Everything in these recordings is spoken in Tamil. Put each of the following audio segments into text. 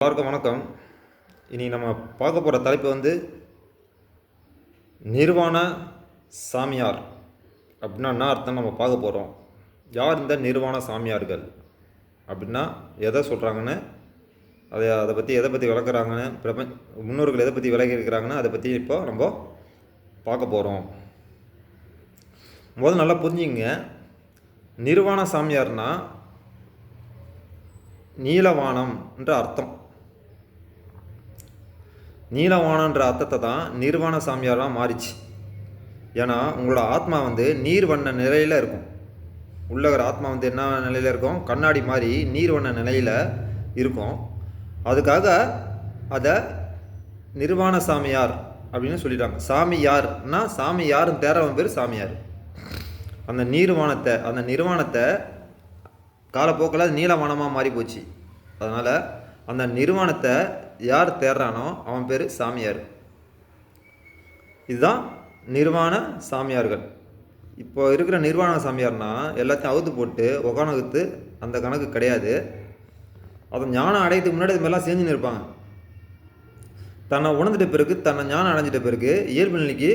எல்லாருக்கும் வணக்கம். இனி நம்ம பார்க்க போகிற தலைப்பு வந்து நிர்வாண சாமியார் அப்படின்னா என்ன அர்த்தம் நம்ம பார்க்க போகிறோம் யார் இந்த நிர்வாண சாமியார்கள்? அப்படின்னா எதை சொல்கிறாங்கன்னு அதை அதை பற்றி எதை பற்றி விளக்குறாங்கன்னு பிரபஞ்ச முன்னோர்கள் எதை பற்றி விலகி இருக்கிறாங்கன்னு அதை பற்றி இப்போ நம்ம பார்க்க போகிறோம் முதல்ல நல்லா புரிஞ்சுங்க. நிர்வாண சாமியார்னா நீலவானம்ன்ற அர்த்தம். நீலவானன்ற அர்த்தத்தை தான் நிர்வாண சாமியாராக மாறிச்சு. ஏன்னா உங்களோட ஆத்மா வந்து நீர் வண்ண நிலையில் இருக்கும். உள்ளகிற ஆத்மா வந்து என்ன நிலையில் இருக்கும்? கண்ணாடி மாதிரி நீர் வண்ண நிலையில் இருக்கும். அதுக்காக அதை நிர்வாண சாமியார் அப்படின்னு சொல்லிட்டாங்க. சாமியார்னா சாமி யாருன்னு தேரவன் பேர் சாமியார். அந்த நீர்வானத்தை அந்த நிர்வாணத்தை காலப்போக்கில் நீலவானமாக மாறி போச்சு. அதனால் அந்த நிர்வாணத்தை யார் தேடுறானோ அவன் பேர் சாமியார். இதுதான் நிர்வாண சாமியார்கள். இப்போ இருக்கிற நிர்வாண சாமியார்னா எல்லாத்தையும் அவுத்து போட்டு உக்கானகுத்து அந்த கணக்கு கிடையாது. அதை ஞானம் அடையதுக்கு முன்னாடி இது மாதிரிலாம் செஞ்சுன்னு இருப்பாங்க. தன்னை உணர்ந்துட்ட பிறகு தன்னை ஞானம் அடைஞ்சிட்ட பிறகு இயல்பு நிலைக்கு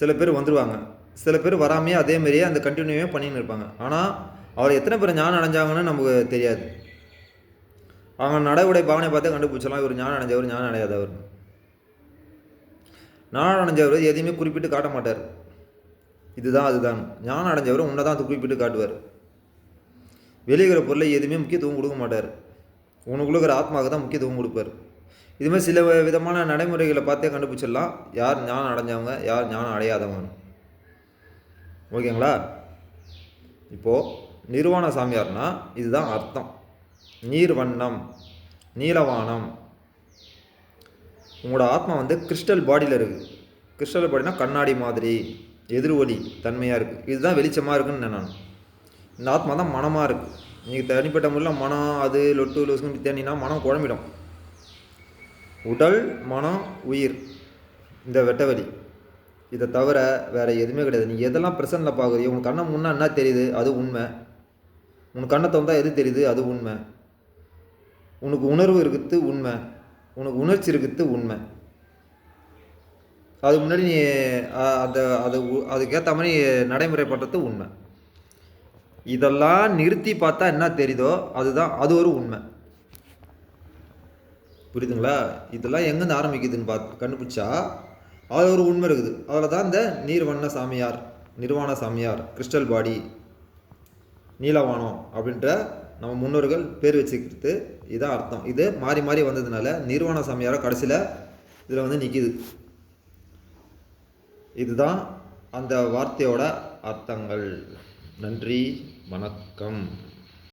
சில பேர் வந்துடுவாங்க சில பேர் வராமையே அதே மாதிரியே அந்த கண்டினியூவே பண்ணின்னு இருப்பாங்க. ஆனால் அவர் எத்தனை பேர் ஞானம் அடைஞ்சாங்கன்னு நமக்கு தெரியாது. அவங்க நடவுடை பாவனை பார்த்து கண்டுபிடிச்சலாம் இவர் ஞானம் அடைஞ்சவர் ஞானம் அடையாதவர். ஞானம் அடைஞ்சவர் எதையுமே குறிப்பிட்டு காட்ட மாட்டார். இதுதான் அதுதான். ஞானம் அடைஞ்சவர் உன்னை தான் குறிப்பிட்டு காட்டுவார். வெளியிற பொருளை எதுவுமே முக்கியத்துவம் கொடுக்க மாட்டார். உனக்குள்ள இருக்கிற ஆத்மாவுக்கு தான் முக்கியத்துவம் கொடுப்பார். இதுமாதிரி சில விதமான நடைமுறைகளை பார்த்தே கண்டுபிடிச்சிடலாம். யார் ஞானம் அடைஞ்சவங்க யார் ஞானம் அடையாதவங்க. ஓகேங்களா? இப்போது நிர்வாண சாமியார்னா இதுதான் அர்த்தம். நீர் வண்ணம் நீலவானம். உங்களோட ஆத்மா வந்து கிறிஸ்டல் பாடியில் இருக்குது கிறிஸ்டல் பாடினா கண்ணாடி மாதிரி எதிர்வொலி தன்மையாக இருக்குது இதுதான் வெளிச்சமாக இருக்குன்னு நான் இந்த ஆத்மா தான் மனமாக இருக்குது நீங்கள் தனிப்பட்ட முறையில் மனம் அது லொட்டு லொசுன்னு தேனினா மனம் குழம்பிடும். உடல் மனம் உயிர் இந்த வெட்டவெளி இதை தவிர வேறு எதுவுமே கிடையாது. நீ எதெல்லாம் பிரசனில் பார்க்குறியோ உன் கண்ணை முன்னே என்ன தெரியுது? அது உண்மை. உன் கண்ணை தந்தால் எது தெரியுது? அது உண்மை. உனக்கு உணர்வு இருக்குது உண்மை. உனக்கு உணர்ச்சி இருக்குது உண்மை. அது முன்னாடி நீ அதை அது உ- அதுக்கேற்ற மாதிரி நடைமுறைப்படுறது உண்மை. இதெல்லாம் நிறுத்தி பார்த்தா என்ன தெரியுதோ அதுதான் அது ஒரு உண்மை. புரியுதுங்களா? இதெல்லாம் எங்கேருந்து ஆரம்பிக்குதுன்னு பார்த்து கண்டுபிடிச்சா அது ஒரு உண்மை இருக்குது. அதில் தான் இந்த நீர்வண்ண சாமியார் நிர்வாண சாமியார் கிறிஸ்டல் பாடி நீலவானம் அப்படின்ற நம்ம முன்னோர்கள் பேர் வச்சுக்கிறது இதான் அர்த்தம். இது மாறி மாறி வந்ததுனால நிர்வாண சாமியாரை கடைசியில் இதில் வந்து நிற்கிது இதுதான் அந்த வார்த்தையோட அர்த்தங்கள். நன்றி வணக்கம்.